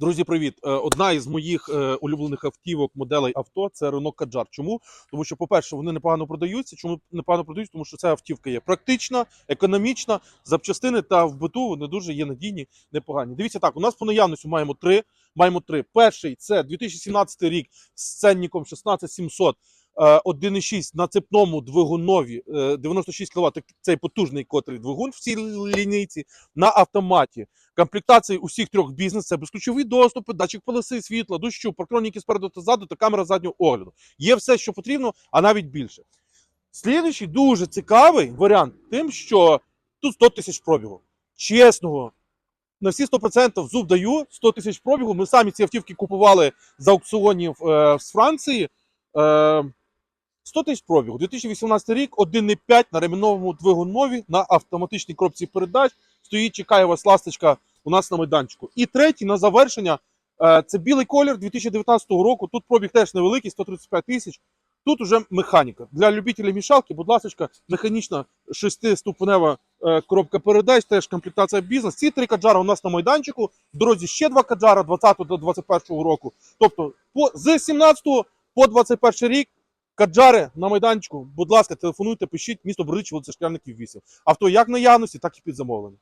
Друзі, привіт! Е, Одна із моїх е, улюблених автівок моделей авто це Renault Kadjar. Чому? Тому що, по-перше, вони непогано продаються. Чому непогано продаються? Тому що ця автівка є практична, економічна, запчастини та в биту вони дуже є надійні, непогані. Дивіться так, у нас по наявності маємо три. Маємо три. Перший це 2017 рік з ценником 16700. Е, 1,6 на цепному двигунові е, 96 кВт, цей потужний котрий двигун в цій лінійці на автоматі. Комплектації усіх трьох бізнес це безключові доступи, датчик полоси, світла, дощу, парктроніки спереду та ззаду та камера заднього огляду. Є все, що потрібно, а навіть більше. Слідуючий дуже цікавий варіант тим, що тут 100 тисяч пробігу. Чесного, на всі 100% зуб даю 100 тисяч пробігу. Ми самі ці автівки купували з аукціонів е, з Франції. Е, 100 тисяч пробігу. 2018 рік, 1,5 на ремінновому двигунові на автоматичній коробці передач. Стоїть, чекає вас ласточка у нас на майданчику. І третій на завершення. е, Це білий колір 2019 року. Тут пробіг теж невеликий, 135 тисяч. Тут уже механіка. Для любителів мішалки, будь ласка, механічна шестиступенева е, коробка передач, теж комплектація бізнес. Ці три каджара у нас на майданчику. В дорозі ще два каджара 20 до 21 року. Тобто по, з 17 по 21 рік Каджари на майданчику, будь ласка, телефонуйте, пишіть місто Бродичі, вулиця Шклярників 8. Авто як на наявності, так і під замовлення.